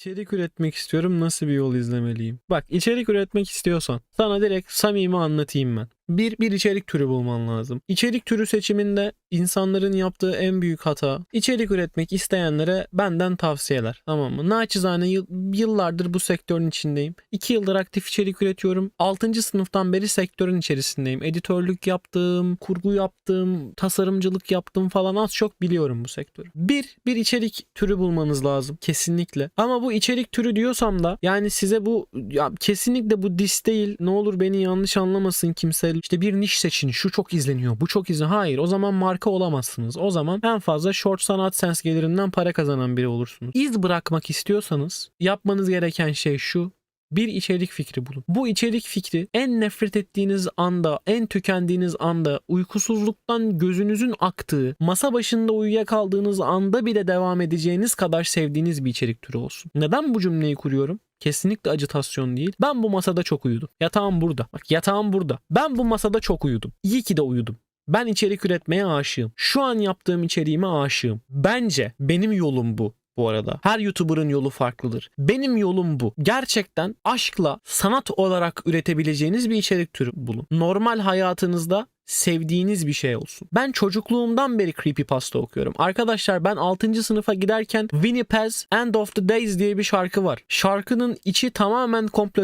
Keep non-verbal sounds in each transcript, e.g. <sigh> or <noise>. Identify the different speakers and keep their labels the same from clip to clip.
Speaker 1: İçerik üretmek istiyorum. Nasıl bir yol izlemeliyim? Bak içerik üretmek istiyorsan sana direkt samimi anlatayım ben. Bir, bir içerik türü bulman lazım. İçerik türü seçiminde insanların yaptığı en büyük hata içerik üretmek isteyenlere benden tavsiyeler. Tamam mı? Naçizane yıl- yıllardır bu sektörün içindeyim. 2 yıldır aktif içerik üretiyorum. 6. sınıftan beri sektörün içerisindeyim. Editörlük yaptım, kurgu yaptım, tasarımcılık yaptım falan az çok biliyorum bu sektörü. Bir, bir içerik türü bulmanız lazım kesinlikle. Ama bu içerik türü diyorsam da yani size bu ya kesinlikle bu dis değil. Ne olur beni yanlış anlamasın kimse. İşte bir niş seçin. Şu çok izleniyor. Bu çok izleniyor. Hayır. O zaman marka olamazsınız. O zaman en fazla short sanat sens gelirinden para kazanan biri olursunuz. İz bırakmak istiyorsanız yapmanız gereken şey şu bir içerik fikri bulun. Bu içerik fikri en nefret ettiğiniz anda, en tükendiğiniz anda, uykusuzluktan gözünüzün aktığı, masa başında uyuyakaldığınız anda bile devam edeceğiniz kadar sevdiğiniz bir içerik türü olsun. Neden bu cümleyi kuruyorum? Kesinlikle acitasyon değil. Ben bu masada çok uyudum. Yatağım burada. Bak yatağım burada. Ben bu masada çok uyudum. İyi ki de uyudum. Ben içerik üretmeye aşığım. Şu an yaptığım içeriğime aşığım. Bence benim yolum bu bu arada. Her YouTuber'ın yolu farklıdır. Benim yolum bu. Gerçekten aşkla sanat olarak üretebileceğiniz bir içerik türü bulun. Normal hayatınızda sevdiğiniz bir şey olsun. Ben çocukluğumdan beri creepypasta okuyorum. Arkadaşlar ben 6. sınıfa giderken Winnie Paz End of the Days diye bir şarkı var. Şarkının içi tamamen komplo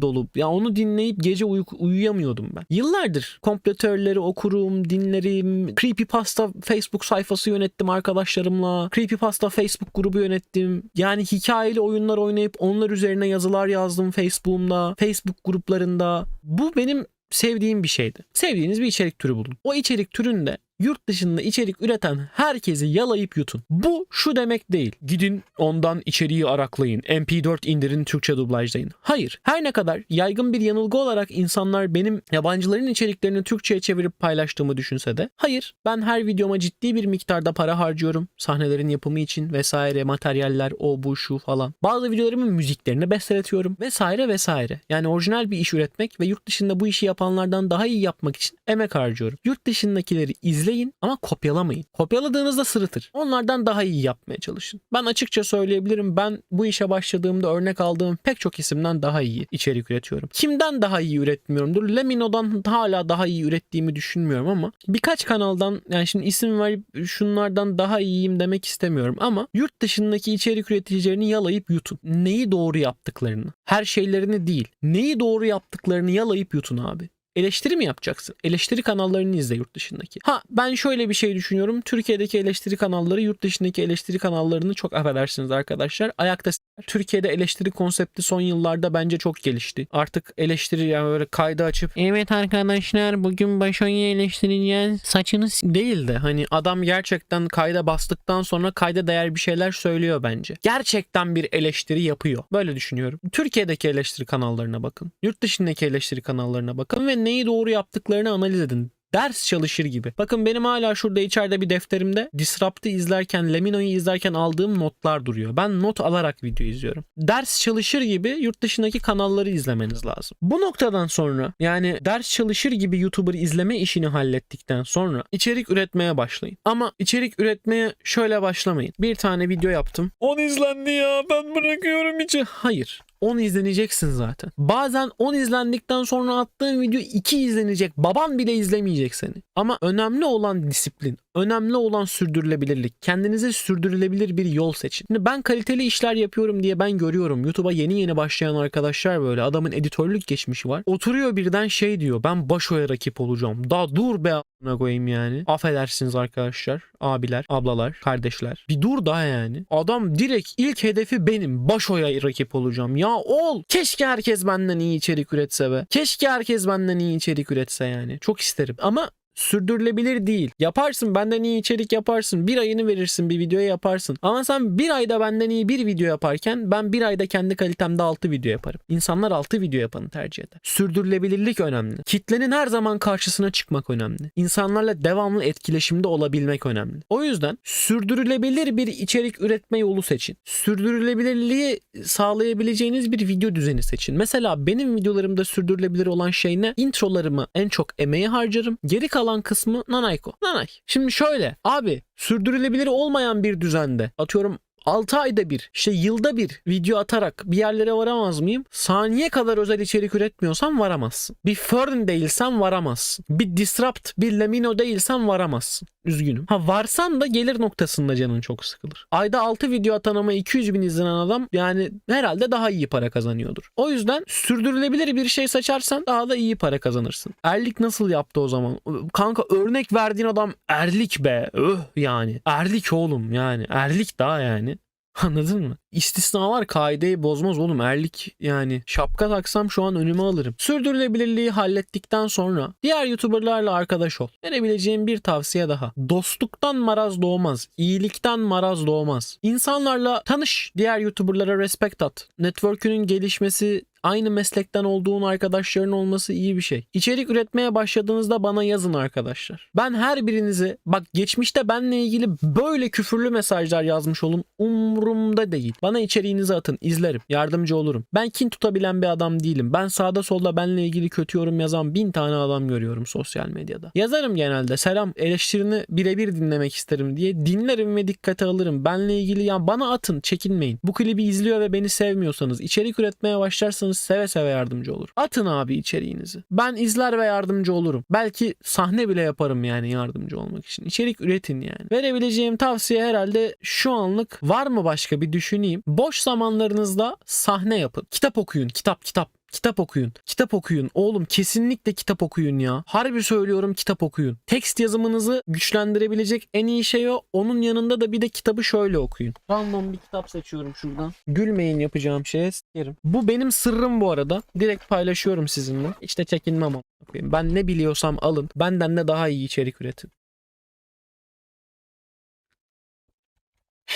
Speaker 1: dolu. Ya onu dinleyip gece uyu- uyuyamıyordum ben. Yıllardır komplo okurum, dinlerim. Creepypasta Facebook sayfası yönettim arkadaşlarımla. Creepypasta Facebook grubu yönettim. Yani hikayeli oyunlar oynayıp onlar üzerine yazılar yazdım Facebook'umda, Facebook gruplarında. Bu benim sevdiğim bir şeydi. Sevdiğiniz bir içerik türü bulun. O içerik türünde yurt dışında içerik üreten herkesi yalayıp yutun. Bu şu demek değil. Gidin ondan içeriği araklayın. MP4 indirin Türkçe dublajlayın. Hayır. Her ne kadar yaygın bir yanılgı olarak insanlar benim yabancıların içeriklerini Türkçe'ye çevirip paylaştığımı düşünse de hayır. Ben her videoma ciddi bir miktarda para harcıyorum. Sahnelerin yapımı için vesaire materyaller o bu şu falan. Bazı videolarımın müziklerini besteletiyorum vesaire vesaire. Yani orijinal bir iş üretmek ve yurt dışında bu işi yapanlardan daha iyi yapmak için emek harcıyorum. Yurt dışındakileri izleyin ama kopyalamayın. Kopyaladığınızda sırıtır. Onlardan daha iyi yapmaya çalışın. Ben açıkça söyleyebilirim ben bu işe başladığımda örnek aldığım pek çok isimden daha iyi içerik üretiyorum. Kimden daha iyi üretmiyorumdur? Lemino'dan hala daha iyi ürettiğimi düşünmüyorum ama birkaç kanaldan yani şimdi isim verip şunlardan daha iyiyim demek istemiyorum ama yurt dışındaki içerik üreticilerini yalayıp yutun. Neyi doğru yaptıklarını. Her şeylerini değil. Neyi doğru yaptıklarını yalayıp yutun abi. Eleştiri mi yapacaksın? Eleştiri kanallarını izle yurt dışındaki. Ha ben şöyle bir şey düşünüyorum. Türkiye'deki eleştiri kanalları yurt dışındaki eleştiri kanallarını çok affedersiniz arkadaşlar. Ayakta. Türkiye'de eleştiri konsepti son yıllarda bence çok gelişti. Artık eleştiri yani böyle kaydı açıp Evet arkadaşlar bugün Başoy'u eleştireceğiz. Saçını s-" değil de hani adam gerçekten kayda bastıktan sonra kayda değer bir şeyler söylüyor bence. Gerçekten bir eleştiri yapıyor. Böyle düşünüyorum. Türkiye'deki eleştiri kanallarına bakın. Yurt dışındaki eleştiri kanallarına bakın ve neyi doğru yaptıklarını analiz edin. Ders çalışır gibi. Bakın benim hala şurada içeride bir defterimde Disrupt'ı izlerken, Lemino'yu izlerken aldığım notlar duruyor. Ben not alarak video izliyorum. Ders çalışır gibi yurt dışındaki kanalları izlemeniz lazım. Bu noktadan sonra yani ders çalışır gibi YouTuber izleme işini hallettikten sonra içerik üretmeye başlayın. Ama içerik üretmeye şöyle başlamayın. Bir tane video yaptım. 10 izlendi ya ben bırakıyorum içi. Hayır. 10 izleneceksin zaten. Bazen 10 izlendikten sonra attığın video 2 izlenecek. Baban bile izlemeyecek seni. Ama önemli olan disiplin. Önemli olan sürdürülebilirlik. Kendinize sürdürülebilir bir yol seçin. Şimdi ben kaliteli işler yapıyorum diye ben görüyorum. YouTube'a yeni yeni başlayan arkadaşlar böyle. Adamın editörlük geçmişi var. Oturuyor birden şey diyor. Ben Başo'ya rakip olacağım. Daha dur be a**ına koyayım yani. Affedersiniz arkadaşlar. Abiler, ablalar, kardeşler. Bir dur daha yani. Adam direkt ilk hedefi benim. Başo'ya rakip olacağım. Ya ol. Keşke herkes benden iyi içerik üretse be. Keşke herkes benden iyi içerik üretse yani. Çok isterim. Ama sürdürülebilir değil. Yaparsın benden iyi içerik yaparsın. Bir ayını verirsin bir videoya yaparsın. Ama sen bir ayda benden iyi bir video yaparken ben bir ayda kendi kalitemde 6 video yaparım. İnsanlar 6 video yapanı tercih eder. Sürdürülebilirlik önemli. Kitlenin her zaman karşısına çıkmak önemli. İnsanlarla devamlı etkileşimde olabilmek önemli. O yüzden sürdürülebilir bir içerik üretme yolu seçin. Sürdürülebilirliği sağlayabileceğiniz bir video düzeni seçin. Mesela benim videolarımda sürdürülebilir olan şey ne? Introlarımı en çok emeği harcarım. Geri kalan kısmı Nanayko. Nanay. Şimdi şöyle abi sürdürülebilir olmayan bir düzende atıyorum 6 ayda bir, işte yılda bir video atarak bir yerlere varamaz mıyım? Saniye kadar özel içerik üretmiyorsan varamazsın. Bir Fern değilsen varamazsın. Bir Disrupt, bir Lamino değilsen varamazsın. Üzgünüm. Ha varsan da gelir noktasında canın çok sıkılır. Ayda 6 video atan ama 200 bin izlenen adam yani herhalde daha iyi para kazanıyordur. O yüzden sürdürülebilir bir şey seçersen daha da iyi para kazanırsın. Erlik nasıl yaptı o zaman? Kanka örnek verdiğin adam erlik be. Öh yani. Erlik oğlum yani. Erlik daha yani. <laughs> Anladın mı? İstisnalar kaideyi bozmaz oğlum. Erlik yani şapka taksam şu an önüme alırım. Sürdürülebilirliği hallettikten sonra diğer YouTuber'larla arkadaş ol. Verebileceğim bir tavsiye daha. Dostluktan maraz doğmaz. iyilikten maraz doğmaz. İnsanlarla tanış. Diğer YouTuber'lara respect at. Network'ünün gelişmesi aynı meslekten olduğun arkadaşların olması iyi bir şey. İçerik üretmeye başladığınızda bana yazın arkadaşlar. Ben her birinizi bak geçmişte benle ilgili böyle küfürlü mesajlar yazmış olun umurumda değil. Bana içeriğinizi atın izlerim yardımcı olurum. Ben kin tutabilen bir adam değilim. Ben sağda solda benle ilgili kötü yorum yazan bin tane adam görüyorum sosyal medyada. Yazarım genelde selam eleştirini birebir dinlemek isterim diye dinlerim ve dikkate alırım. Benle ilgili ya bana atın çekinmeyin. Bu klibi izliyor ve beni sevmiyorsanız içerik üretmeye başlarsanız seve seve yardımcı olur. Atın abi içeriğinizi. Ben izler ve yardımcı olurum. Belki sahne bile yaparım yani yardımcı olmak için. İçerik üretin yani. Verebileceğim tavsiye herhalde şu anlık var mı başka bir düşüneyim. Boş zamanlarınızda sahne yapın. Kitap okuyun. Kitap kitap. Kitap okuyun. Kitap okuyun. Oğlum kesinlikle kitap okuyun ya. Harbi söylüyorum kitap okuyun. Tekst yazımınızı güçlendirebilecek en iyi şey o. Onun yanında da bir de kitabı şöyle okuyun. Random bir kitap seçiyorum şuradan. Gülmeyin yapacağım şeye sikerim. Bu benim sırrım bu arada. Direkt paylaşıyorum sizinle. İşte çekinmem ama. Ben ne biliyorsam alın. Benden de daha iyi içerik üretin.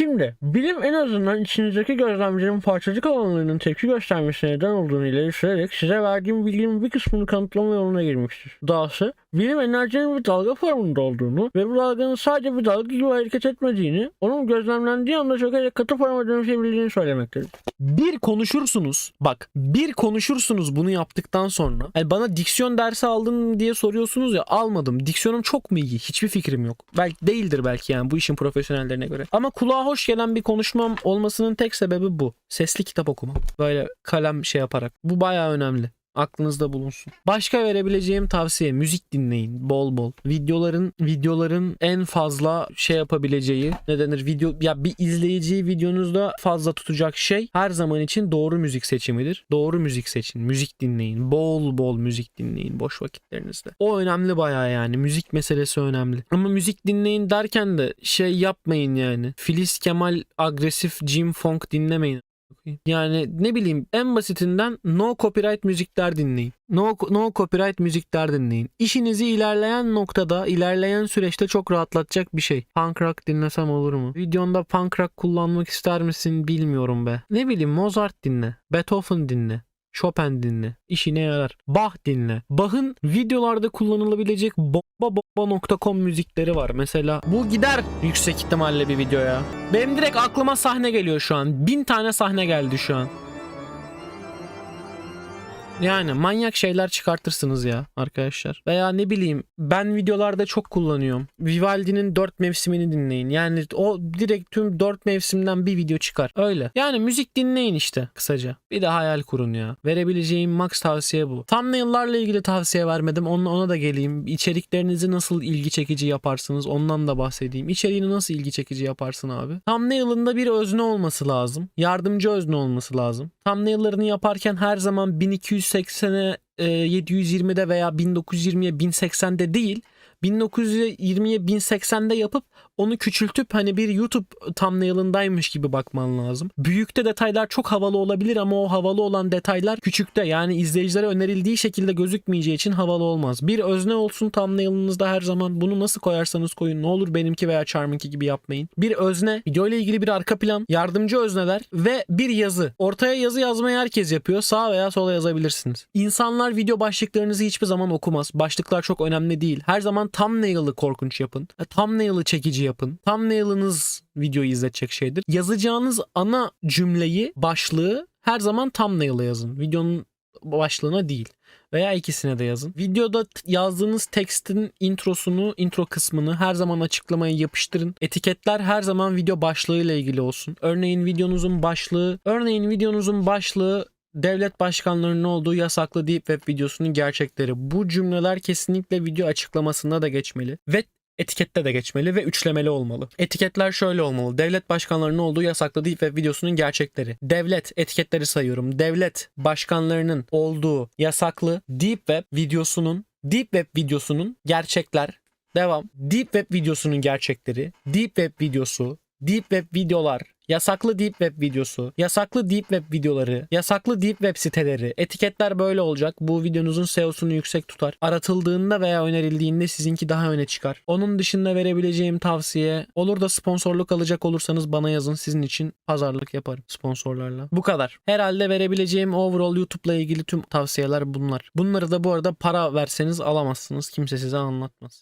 Speaker 2: Şimdi bilim en azından içinizdeki gözlemcinin parçacık alanlarının tepki göstermesine neden olduğunu ileri sürerek size verdiğim bilginin bir kısmını kanıtlama yoluna girmiştir. Dahası bilim enerjinin bir dalga formunda olduğunu ve bu dalganın sadece bir dalga gibi hareket etmediğini, onun gözlemlendiği anda çökerek katı forma dönüşebildiğini söylemektedir.
Speaker 1: bir konuşursunuz. Bak bir konuşursunuz bunu yaptıktan sonra. Yani bana diksiyon dersi aldın diye soruyorsunuz ya almadım. Diksiyonum çok mu iyi? Hiçbir fikrim yok. Belki değildir belki yani bu işin profesyonellerine göre. Ama kulağa hoş gelen bir konuşmam olmasının tek sebebi bu. Sesli kitap okuma. Böyle kalem şey yaparak. Bu bayağı önemli. Aklınızda bulunsun. Başka verebileceğim tavsiye müzik dinleyin bol bol. Videoların videoların en fazla şey yapabileceği ne denir video ya bir izleyiciyi videonuzda fazla tutacak şey her zaman için doğru müzik seçimidir. Doğru müzik seçin. Müzik dinleyin. Bol bol müzik dinleyin boş vakitlerinizde. O önemli bayağı yani. Müzik meselesi önemli. Ama müzik dinleyin derken de şey yapmayın yani. Filiz Kemal agresif Jim Funk dinlemeyin. Yani ne bileyim en basitinden no copyright müzikler dinleyin. No, no copyright müzikler dinleyin. İşinizi ilerleyen noktada, ilerleyen süreçte çok rahatlatacak bir şey. Punk rock dinlesem olur mu? Videonda punk rock kullanmak ister misin bilmiyorum be. Ne bileyim Mozart dinle. Beethoven dinle. Chopin dinle. İşine yarar. Bach dinle. Bach'ın videolarda kullanılabilecek bomba.com müzikleri var. Mesela bu gider yüksek ihtimalle bir videoya. Benim direkt aklıma sahne geliyor şu an. Bin tane sahne geldi şu an. Yani manyak şeyler çıkartırsınız ya arkadaşlar. Veya ne bileyim ben videolarda çok kullanıyorum. Vivaldi'nin dört mevsimini dinleyin. Yani o direkt tüm dört mevsimden bir video çıkar. Öyle. Yani müzik dinleyin işte kısaca. Bir de hayal kurun ya. Verebileceğim max tavsiye bu. Thumbnail'larla ilgili tavsiye vermedim. Ona, ona da geleyim. İçeriklerinizi nasıl ilgi çekici yaparsınız ondan da bahsedeyim. İçeriğini nasıl ilgi çekici yaparsın abi? Thumbnail'ında bir özne olması lazım. Yardımcı özne olması lazım. Thumbnail'larını yaparken her zaman 1280'e e, 720'de veya 1920'ye 1080'de değil 1920'ye 1080'de yapıp onu küçültüp hani bir YouTube thumbnail'ındaymış gibi bakman lazım. Büyükte detaylar çok havalı olabilir ama o havalı olan detaylar küçükte yani izleyicilere önerildiği şekilde gözükmeyeceği için havalı olmaz. Bir özne olsun thumbnail'ınızda her zaman. Bunu nasıl koyarsanız koyun. Ne olur benimki veya Charm'ınki gibi yapmayın. Bir özne, video ile ilgili bir arka plan, yardımcı özneler ve bir yazı. Ortaya yazı yazmayı herkes yapıyor. Sağa veya sola yazabilirsiniz. İnsanlar video başlıklarınızı hiçbir zaman okumaz. Başlıklar çok önemli değil. Her zaman thumbnail'ı korkunç yapın. E, Thumbnail'ı çekici yapın. Thumbnail'ınız videoyu izletecek şeydir. Yazacağınız ana cümleyi, başlığı her zaman thumbnail'a yazın. Videonun başlığına değil. veya ikisine de yazın. Videoda yazdığınız tekstin introsunu, intro kısmını her zaman açıklamaya yapıştırın. Etiketler her zaman video başlığıyla ilgili olsun. Örneğin videonuzun başlığı, örneğin videonuzun başlığı devlet başkanlarının olduğu yasaklı deep web videosunun gerçekleri. Bu cümleler kesinlikle video açıklamasında da geçmeli ve etikette de geçmeli ve üçlemeli olmalı. Etiketler şöyle olmalı. Devlet başkanlarının olduğu yasaklı deep web videosunun gerçekleri. Devlet etiketleri sayıyorum. Devlet başkanlarının olduğu yasaklı deep web videosunun deep web videosunun gerçekler. Devam. Deep web videosunun gerçekleri. Deep web videosu. Deep web videolar. Yasaklı deep web videosu, yasaklı deep web videoları, yasaklı deep web siteleri, etiketler böyle olacak. Bu videonuzun SEO'sunu yüksek tutar. Aratıldığında veya önerildiğinde sizinki daha öne çıkar. Onun dışında verebileceğim tavsiye olur da sponsorluk alacak olursanız bana yazın. Sizin için pazarlık yaparım sponsorlarla. Bu kadar. Herhalde verebileceğim overall YouTube'la ilgili tüm tavsiyeler bunlar. Bunları da bu arada para verseniz alamazsınız. Kimse size anlatmaz.